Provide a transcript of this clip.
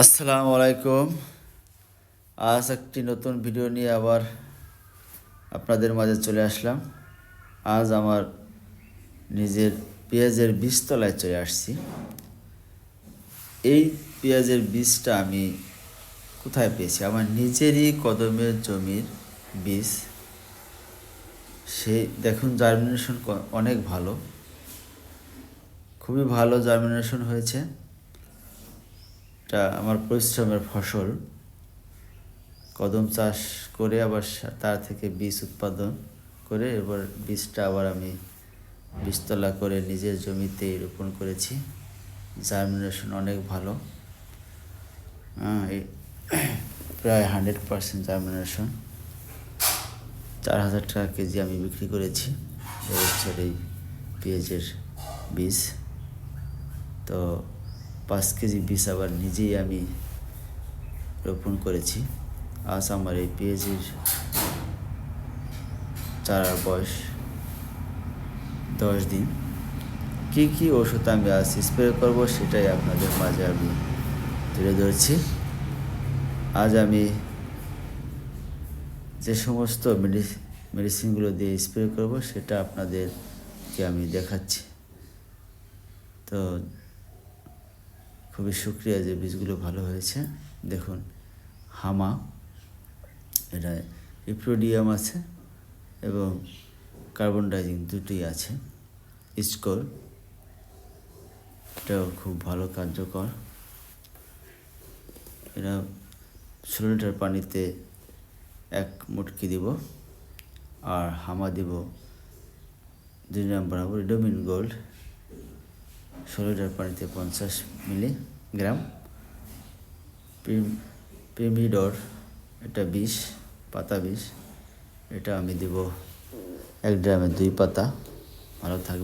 আসসালামু আলাইকুম। আজ একটি নতুন ভিডিও নিয়ে আবার আপনাদের মাঝে চলে আসলাম। আজ আমার নিজের পেঁয়াজের বীজতলায় চলে আসছি। এই পেঁয়াজের বীজটা আমি কোথায় পেয়েছি? আমার নিজেরই কদমের জমির বীজ। সেই দেখুন জার্মিনেশন অনেক ভালো। খুবই ভালো জার্মিনেশন হয়েছে। এটা আমার পরিশ্রমের ফসল। কদম চাষ করে আবার তার থেকে বীজ উৎপাদন করে এবার বীজটা আবার আমি বীজতলা করে নিজের জমিতে রোপণ করেছি। জার্মিনেশন অনেক ভালো। প্রায় হান্ড্রেড পার্সেন্ট জার্মিনেশন চার হাজার টাকা কেজি আমি বিক্রি করেছি এবছর এই পেঁয়াজের বীজ। তো পাঁচ কেজি বীজ আবার নিজেই আমি রোপণ করেছি। আজ আমার এই পেঁয়াজের চারার বয়স দশ দিন। কী কী ওষুধ আমি আজ স্প্রে করব সেটাই আপনাদের মাঝে আমি তুলে ধরছি। আজ আমি যে সমস্ত মেডিসিন মেডিসিনগুলো দিয়ে স্প্রে করব সেটা আপনাদেরকে আমি দেখাচ্ছি। তো খুবই শুক্রিয়া যে বীজগুলো ভালো হয়েছে। দেখুন, হামা, এটা ইপ্রোডিয়াম আছে এবং কার্বন ডাইজিং দুটোই আছে। স্কোর এটাও খুব ভালো কার্যকর। এটা ষোলো লিটার পানিতে এক মুটকি দিব, আর হামা দিব দুই গ্রাম বরাবর ডোমিন গোল্ড। ষোলো লিটার পানিতে পঞ্চাশ মিলিগ্রাম। প্রিমিডর এটা বিষ পাতা বিষ এটা আমি দেব এক গ্রামে দুই পাতা। ভালো থাকবে